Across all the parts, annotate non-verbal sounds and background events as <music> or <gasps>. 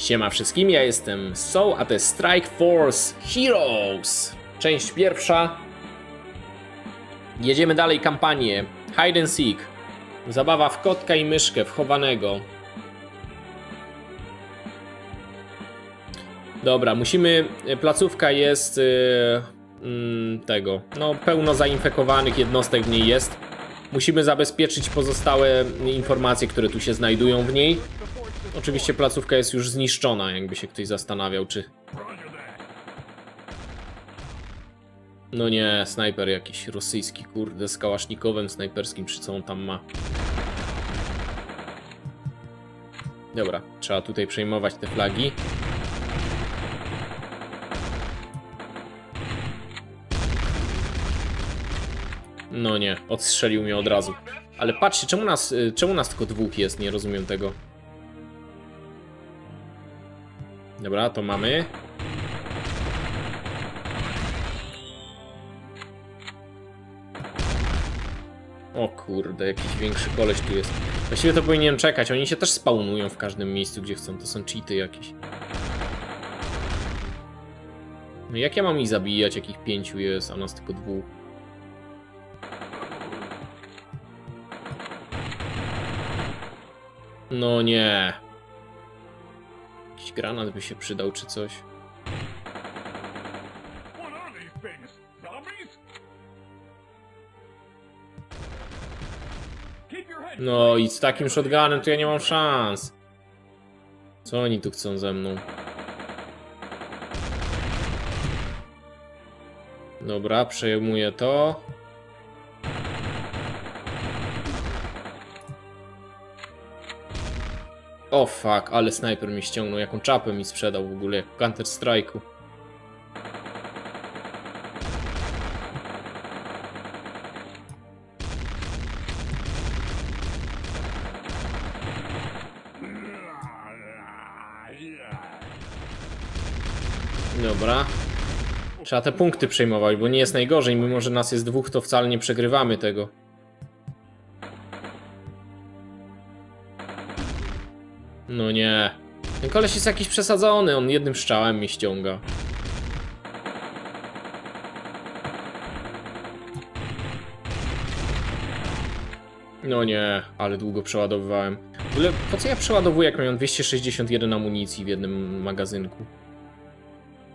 Siema wszystkim, ja jestem Soul, a to jest Strike Force Heroes. Część pierwsza. Jedziemy dalej kampanię. Hide and Seek. Zabawa w kotka i myszkę, wchowanego. Dobra, musimy... Placówka jest... Yy, tego... No, pełno zainfekowanych jednostek w niej jest. Musimy zabezpieczyć pozostałe informacje, które tu się znajdują w niej. Oczywiście placówka jest już zniszczona, jakby się ktoś zastanawiał, czy... No nie, snajper jakiś rosyjski, kurde, z kałasznikowym snajperskim, czy co on tam ma. Dobra, trzeba tutaj przejmować te flagi. No nie, odstrzelił mnie od razu. Ale patrzcie, czemu nas, y, czemu nas tylko dwóch jest? Nie rozumiem tego. Dobra, to mamy. O kurde, jakiś większy koleś tu jest. Właściwie to powinien czekać, oni się też spawnują w każdym miejscu, gdzie chcą. To są cheaty jakieś. No jak ja mam ich zabijać, jakich pięciu jest, a nas tylko dwóch? No nie. Jakiś granat by się przydał, czy coś. No i z takim shotgunem to ja nie mam szans. Co oni tu chcą ze mną? Dobra, przejmuję to. O fuck, ale snajper mi ściągnął, jaką czapę mi sprzedał w ogóle, jak w Counter Strike'u. Dobra. Trzeba te punkty przejmować, bo nie jest najgorzej. Mimo, że nas jest dwóch, to wcale nie przegrywamy tego. No nie. Ten koleś jest jakiś przesadzony, on jednym strzałem mnie ściąga. No nie, ale długo przeładowywałem. W ogóle po co ja przeładowuję, jak miałem 261 amunicji w jednym magazynku?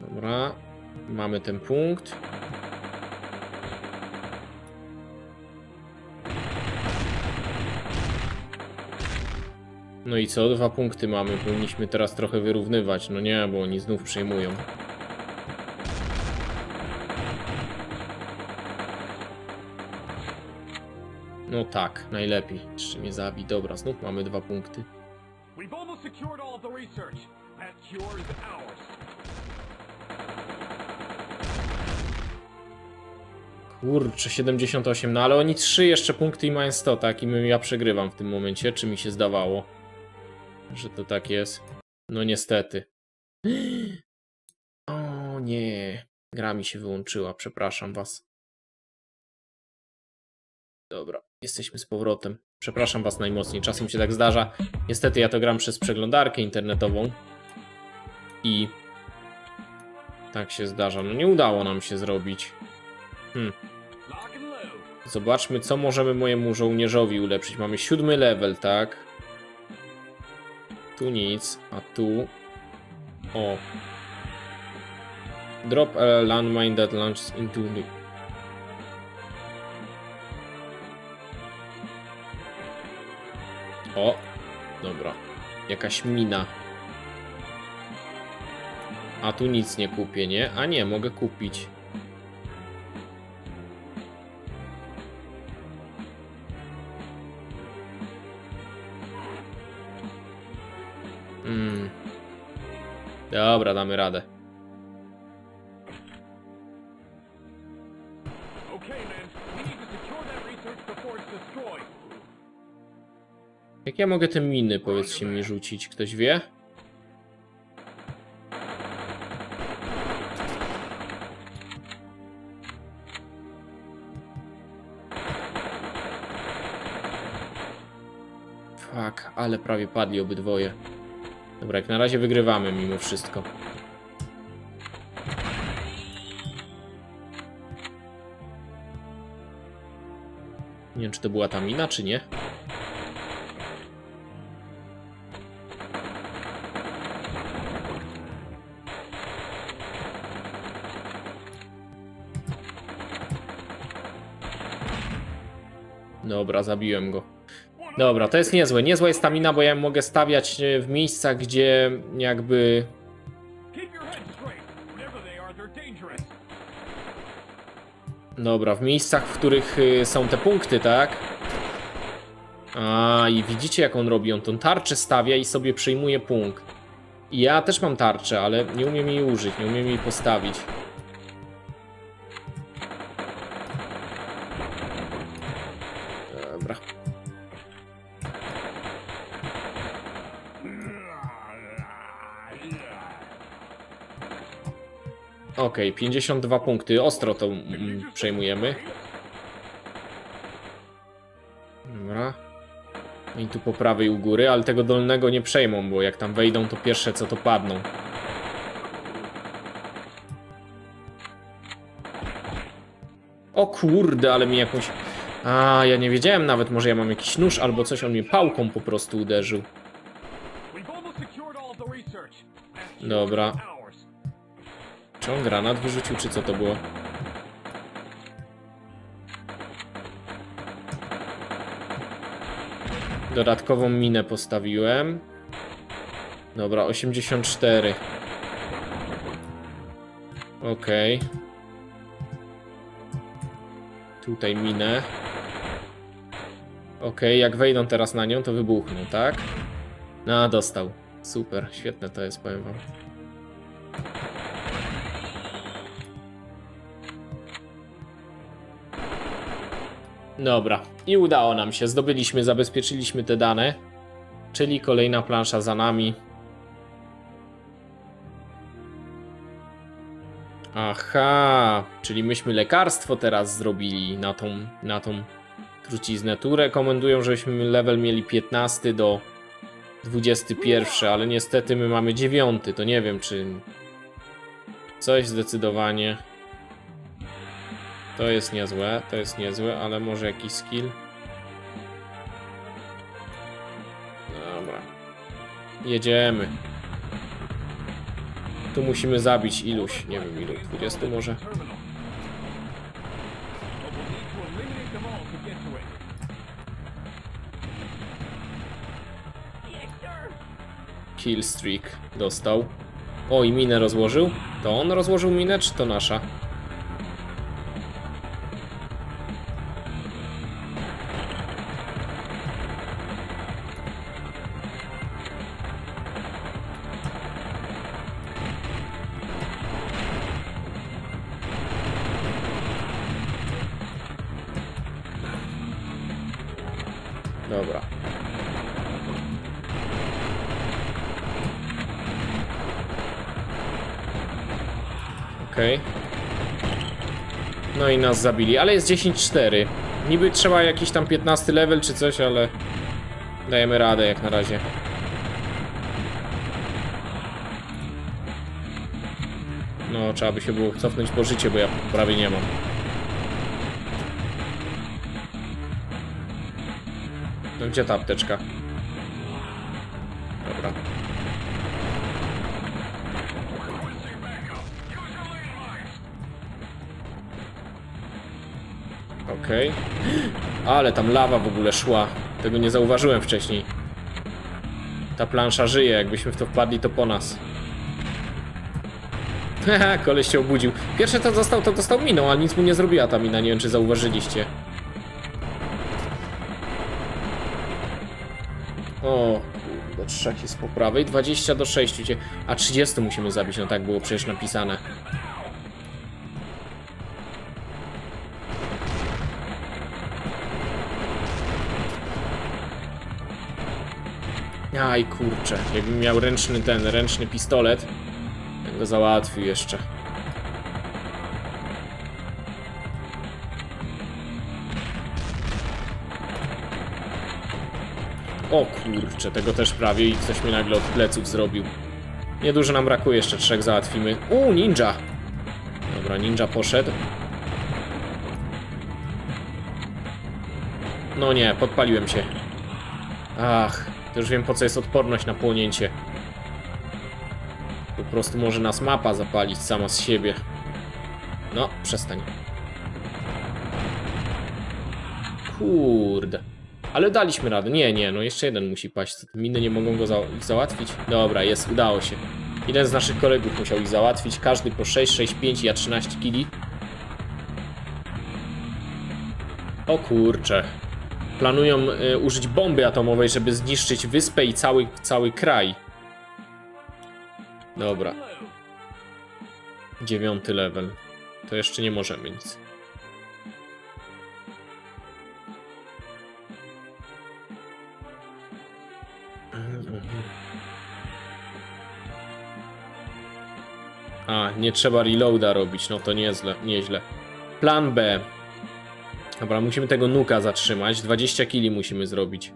Dobra, mamy ten punkt. No i co? Dwa punkty mamy. Powinniśmy teraz trochę wyrównywać. No nie, bo oni znów przejmują. No tak, najlepiej. Jeszcze mnie zabij. Dobra, znów mamy dwa punkty. Kurczę, 78, no ale oni trzy jeszcze punkty i mają 100, tak? I my, ja przegrywam w tym momencie, czy mi się zdawało, że to tak jest. No niestety. <gasps> O nie, gra mi się wyłączyła, przepraszam was. Dobra, jesteśmy z powrotem. Przepraszam was najmocniej, czasem się tak zdarza. Niestety ja to gram przez przeglądarkę internetową. I... Tak się zdarza, no nie udało nam się zrobić. Hmm. Zobaczmy, co możemy mojemu żołnierzowi ulepszyć. Mamy siódmy level, tak? Tu nic, a tu... O. Drop a landmine that launches into the... O, dobra. Jakaś mina. A tu nic nie kupię, nie? A nie, mogę kupić. Dobra, damy radę. Jak ja mogę te miny, powiedzcie mi, rzucić? Ktoś wie? Fuck, ale prawie padli obydwoje. Dobra, jak na razie wygrywamy mimo wszystko. Nie wiem, czy to była ta mina, czy nie. Dobra, zabiłem go. Dobra, to jest niezłe. Niezła jest ta mina, bo ja mogę stawiać e, w miejscach, gdzie jakby... Dobra, w miejscach, w których y, są te punkty, tak? A, i widzicie jak on robi? On tą tarczę stawia i sobie przyjmuje punkt. I ja też mam tarczę, ale nie umiem jej użyć, nie umiem jej postawić. Okej, 52 punkty. Ostro to przejmujemy. Dobra. I tu po prawej u góry, ale tego dolnego nie przejmą, bo jak tam wejdą, to pierwsze co to padną. O kurde, ale mi jakąś... A, ja nie wiedziałem nawet, może ja mam jakiś nóż albo coś, on mnie pałką po prostu uderzył. We've Czy on granat wyrzucił, czy co to było? Dodatkową minę postawiłem. Dobra, 84. Okej. Tutaj minę. Okej, jak wejdą teraz na nią, to wybuchną, tak? No, dostał. Super, świetne to jest, powiem wam. Dobra, i udało nam się. Zdobyliśmy, zabezpieczyliśmy te dane. Czyli kolejna plansza za nami. Aha, czyli myśmy lekarstwo teraz zrobili na tą, na tą truciznę. Tu rekomendują, żebyśmy level mieli 15 do 21, ale niestety my mamy 9. To nie wiem, czy coś zdecydowanie. To jest niezłe, to jest niezłe, ale może jakiś skill. Dobra. Jedziemy. Tu musimy zabić iluś, nie wiem ilu, 20 może. Kill streak dostał. O, i minę rozłożył. To on rozłożył minę, czy to nasza? Okej. No i nas zabili, ale jest 10-4. Niby trzeba jakiś tam 15 level czy coś, ale dajemy radę jak na razie. No, trzeba by się było cofnąć po życie, bo ja prawie nie mam. No gdzie ta apteczka? Okej. Ale tam lawa w ogóle szła. Tego nie zauważyłem wcześniej. Ta plansza żyje, jakbyśmy w to wpadli, to po nas. Haha, <laughs> koleś się obudził. Pierwsze to dostał, to dostał miną, ale nic mu nie zrobiła ta mina, nie wiem czy zauważyliście. O, do trzech jest po prawej, 20 do 6, cie- a 30 musimy zabić, no tak było przecież napisane. Aj kurczę, jakbym miał ręczny ten, ręczny pistolet, bym go załatwił jeszcze. O kurczę, tego też prawie i ktoś mnie nagle od pleców zrobił. Niedużo nam brakuje, jeszcze trzech załatwimy. U, ninja! Dobra, ninja poszedł. No nie, podpaliłem się. Ach, to już wiem po co jest odporność na płonięcie. Po prostu może nas mapa zapalić sama z siebie. No, przestań. Kurde. Ale daliśmy radę. Nie, nie, no jeszcze jeden musi paść. Miny nie mogą go za ich załatwić? Dobra, jest, udało się. Jeden z naszych kolegów musiał ich załatwić. Każdy po 6, 6, 5, ja 13 kili. O kurcze. Planują y, użyć bomby atomowej, żeby zniszczyć wyspę i cały, cały kraj. Dobra. Dziewiąty level. To jeszcze nie możemy nic. A, nie trzeba reloada robić, no to nieźle, nieźle. Plan B. Dobra, musimy tego nuka zatrzymać. 20 kili musimy zrobić.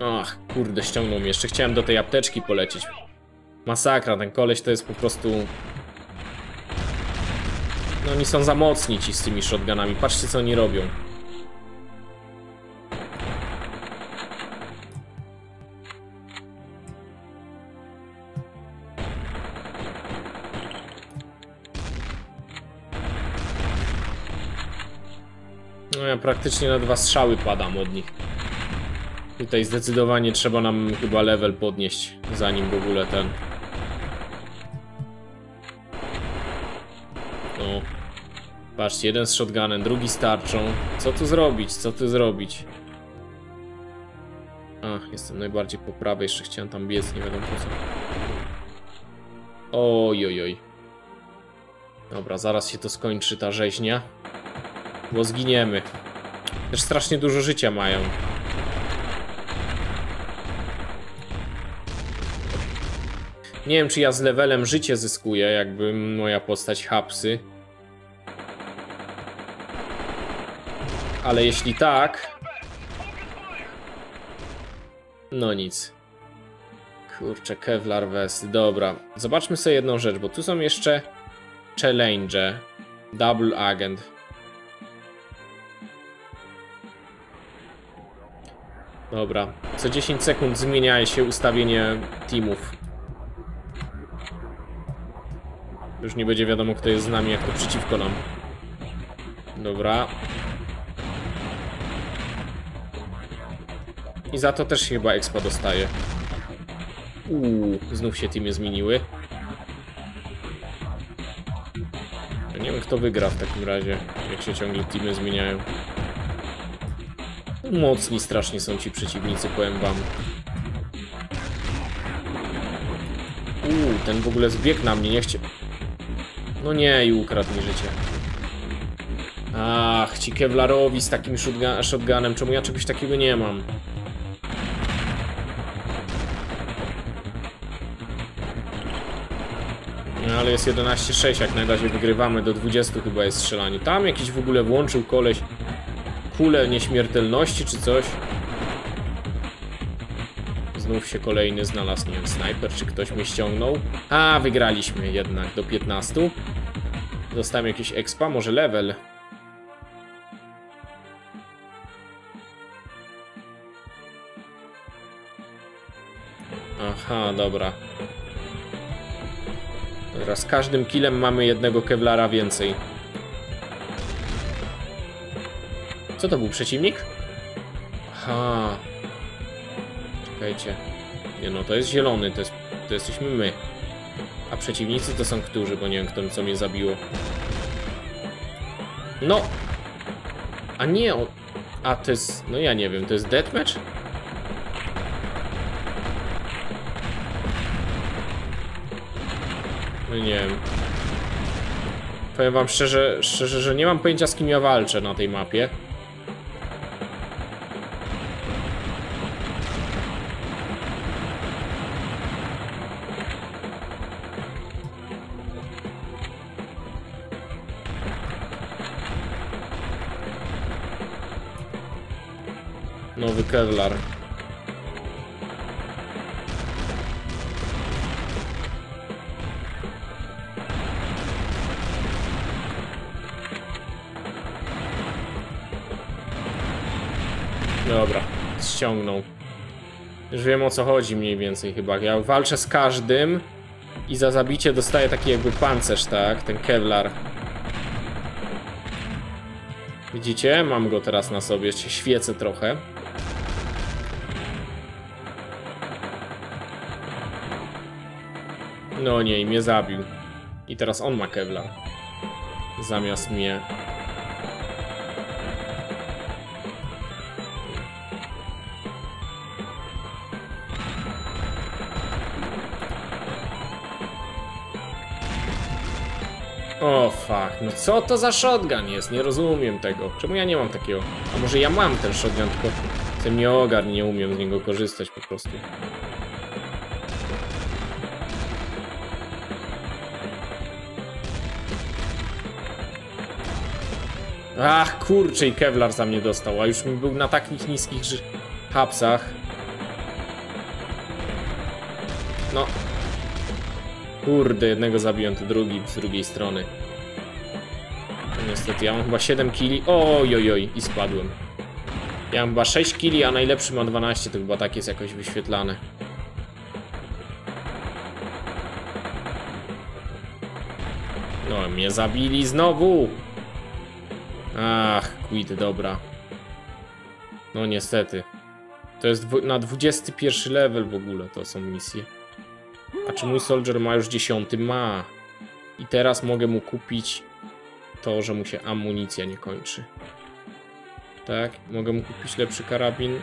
Ach, kurde, ściągnął mnie. Jeszcze chciałem do tej apteczki polecieć. Masakra, ten koleś to jest po prostu... No oni są za mocni ci z tymi shotgunami. Patrzcie co oni robią. Praktycznie na dwa strzały padam od nich. Tutaj zdecydowanie trzeba nam chyba level podnieść, zanim w ogóle ten... No. Patrzcie, jeden z shotgunem, drugi z tarczą. Co tu zrobić? Co tu zrobić? A, jestem najbardziej po prawej, jeszcze chciałem tam biec, nie wiadomo po co. Oj, oj, oj. Dobra, zaraz się to skończy ta rzeźnia. Bo zginiemy. Też strasznie dużo życia mają. Nie wiem, czy ja z levelem życie zyskuję, jakby moja postać hapsy. Ale jeśli tak... No nic. Kurczę, Kevlar Vest. Dobra, zobaczmy sobie jedną rzecz, bo tu są jeszcze challenge. Double Agent. Dobra, co 10 sekund zmienia się ustawienie teamów. Już nie będzie wiadomo, kto jest z nami, jak to przeciwko nam. Dobra. I za to też chyba expa dostaje. Uuu, znów się teamy zmieniły. Nie wiem, kto wygra w takim razie, jak się ciągle teamy zmieniają. Mocni strasznie są ci przeciwnicy, powiem wam. Uuu, ten w ogóle zbiegł na mnie, nie chcie... No nie, i ukradł mi życie. Ach, ci Kevlarowi z takim shotgun shotgunem, czemu ja czegoś takiego nie mam? No ale jest 11-6, jak na razie wygrywamy, do 20 chyba jest strzelanie. Tam jakiś w ogóle włączył koleś kulę nieśmiertelności czy coś. Znów się kolejny znalazł, nie wiem, snajper, czy ktoś mnie ściągnął. A, wygraliśmy jednak do 15. Dostałem jakieś expa, może level. Aha, dobra. Teraz każdym killem mamy jednego Kevlara więcej. Co to był przeciwnik? Aha. Czekajcie. Nie no, to jest zielony, to, jest, to jesteśmy my. A przeciwnicy to są którzy, bo nie wiem kto, co mnie zabiło. No! A nie. A to jest... No ja nie wiem, to jest deathmatch? No nie wiem. Powiem wam szczerze, szczerze, że nie mam pojęcia z kim ja walczę na tej mapie. Kevlar. Dobra, ściągnął. Już wiem o co chodzi mniej więcej chyba. Ja walczę z każdym i za zabicie dostaję taki jakby pancerz, tak? Ten Kevlar. Widzicie? Mam go teraz na sobie, się świecę trochę. No nie, i mnie zabił. I teraz on ma Kevlar. Zamiast mnie. O fuck, no co to za shotgun jest? Nie rozumiem tego. Czemu ja nie mam takiego? A może ja mam ten shotgun, tylko mnie ogarń, nie umiem z niego korzystać po prostu. Ach, kurczę, i Kevlar za mnie dostał, a już mi był na takich niskich hapsach. No. Kurde, jednego zabiłem, to drugi z drugiej strony. No Niestety, ja mam chyba 7 kili. Oj, oj, oj, i spadłem. Ja mam chyba 6 kili, a najlepszy ma 12, to chyba tak jest jakoś wyświetlane. No, mnie zabili znowu! Ach, quit, dobra. No niestety. To jest na 21 level w ogóle to są misje. A czy mój soldier ma już 10? Ma. I teraz mogę mu kupić to, że mu się amunicja nie kończy. Tak, mogę mu kupić lepszy karabin.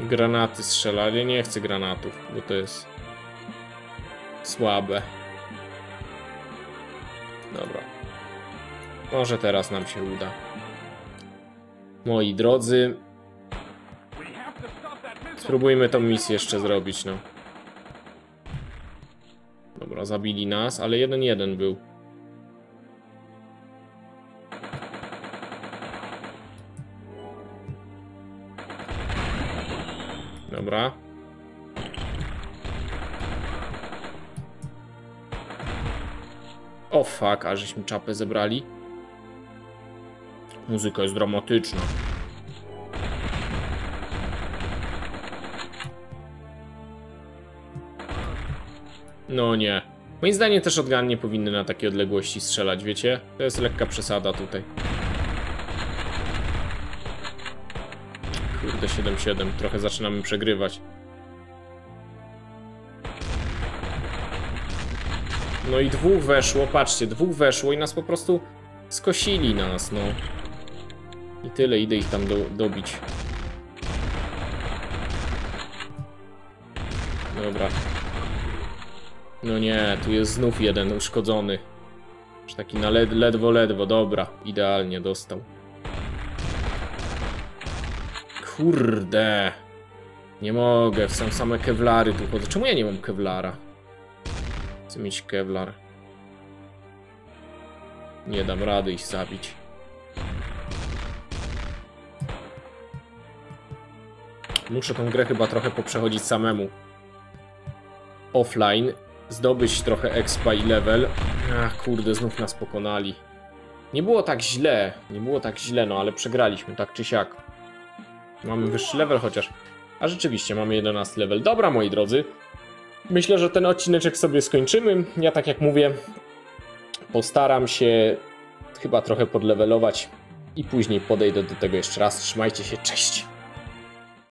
Granaty strzela, nie chcę granatów, bo to jest słabe. Może teraz nam się uda. Moi drodzy, spróbujmy tą misję jeszcze zrobić, no. Dobra, zabili nas, ale jeden jeden był. Dobra. O fuck, a żeśmy czapę zebrali. Muzyka jest dramatyczna. No nie. Moim zdaniem też odgan nie powinny na takie odległości strzelać, wiecie? To jest lekka przesada tutaj. Kurde, 7-7. Trochę zaczynamy przegrywać. No i dwóch weszło, patrzcie, dwóch weszło i nas po prostu skosili nas, no. I tyle, idę ich tam do, dobić. Dobra. No nie, tu jest znów jeden uszkodzony. Już taki na led, ledwo, ledwo, dobra. Idealnie dostał. Kurde. Nie mogę, są same kewlary tu chodzą. Czemu ja nie mam kewlara? Chcę mieć kewlar. Nie dam rady ich zabić. Muszę tą grę chyba trochę poprzechodzić samemu. Offline. Zdobyć trochę expa i level. Ach, kurde, znów nas pokonali. Nie było tak źle. Nie było tak źle, no ale przegraliśmy, tak czy siak. Mamy wyższy level chociaż. A rzeczywiście, mamy 11 level. Dobra, moi drodzy. Myślę, że ten odcineczek sobie skończymy. Ja tak jak mówię, postaram się chyba trochę podlevelować i później podejdę do tego jeszcze raz. Trzymajcie się, cześć!